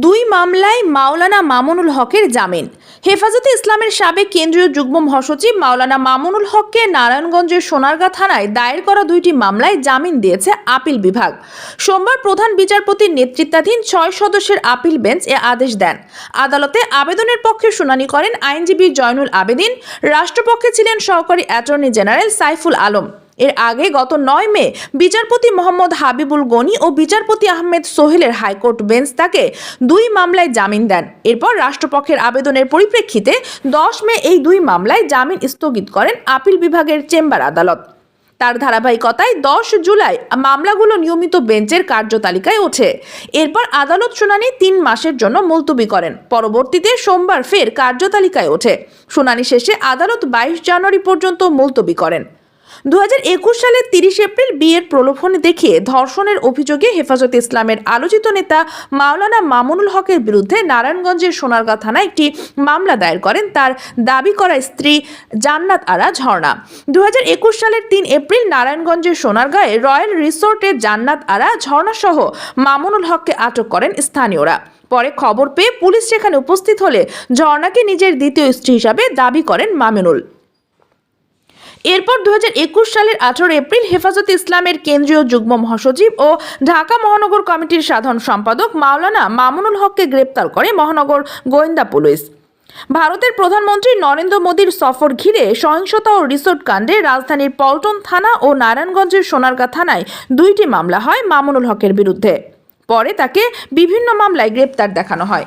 দুই মামলায় মাওলানা মামুনুল হকের জামিন। হেফাজতে ইসলামের সাবেক কেন্দ্রীয় যুগ্ম মহাসচিব মাওলানা মামুনুল হককে নারায়ণগঞ্জের সোনারগাঁ থানায় দায়ের করা দুইটি মামলায় জামিন দিয়েছে আপিল বিভাগ। সোমবার প্রধান বিচারপতির নেতৃত্বাধীন ছয় সদস্যের আপিল বেঞ্চ এ আদেশ দেন। আদালতে আবেদনের পক্ষে শুনানি করেন আইনজীবী জয়নুল আবেদিন। রাষ্ট্রপক্ষে ছিলেন সহকারী অ্যাটর্নি জেনারেল সাইফুল আলম। এর আগে গত নয় মে বিচারপতি মোহাম্মদ হাবিবুল গনি ও বিচারপতি আহমেদ সোহেলের হাইকোর্ট বেঞ্চ তাকে দুই মামলায় জামিন দেন। এরপর রাষ্ট্রপক্ষের আবেদনের পরিপ্রেক্ষিতে দশ মে এই দুই মামলায় জামিন স্থগিত করেন আপিল বিভাগের চেম্বার আদালত। তার ধারাবাহিকতায় দশ জুলাই মামলাগুলো নিয়মিত বেঞ্চের কার্যতালিকায় ওঠে। এরপর আদালত শুনানি তিন মাসের জন্য মুলতবি করেন। পরবর্তীতে সোমবার ফের কার্যতালিকায় ওঠে। শুনানি শেষে আদালত বাইশ জানুয়ারি পর্যন্ত মুলতবি করেন। দু হাজার একুশ সালের তিরিশ এপ্রিল বিয়ের প্রলোভন দেখিয়ে ধর্ষণের অভিযোগে হেফাজতে ইসলামের আলোচিত নেতা মাওলানা মামুনুল হকের বিরুদ্ধে নারায়ণগঞ্জের সোনারগাঁ থানায় একটি মামলা দায়ের করেন। তার দাবি করা স্ত্রী জান্নাত আরা ঝর্ণা। দু হাজার একুশ সালের তিন এপ্রিল নারায়ণগঞ্জের সোনারগাঁয়ে রয়্যাল রিসোর্টে জান্নাত আরা ঝর্ণা সহ মামুনুল হককে আটক করেন স্থানীয়রা। পরে খবর পেয়ে পুলিশ সেখানে উপস্থিত হলে ঝর্ণাকে নিজের দ্বিতীয় স্ত্রী হিসাবে দাবি করেন মামুনুল। এরপর দু হাজার একুশ সালের আঠারো এপ্রিল হেফাজতে ইসলামের কেন্দ্রীয় যুগ্ম মহাসচিব ও ঢাকা মহানগর কমিটির সাধারণ সম্পাদক মাওলানা মামুনুল হককে গ্রেপ্তার করে মহানগর গোয়েন্দা পুলিশ। ভারতের প্রধানমন্ত্রী নরেন্দ্র মোদীর সফর ঘিরে সহিংসতা ও রিসোর্ট কাণ্ডে রাজধানীর পল্টন থানা ও নারায়ণগঞ্জের সোনারগাঁ থানায় দুইটি মামলা হয় মামুনুল হকের বিরুদ্ধে। পরে তাকে বিভিন্ন মামলায় গ্রেপ্তার দেখানো হয়।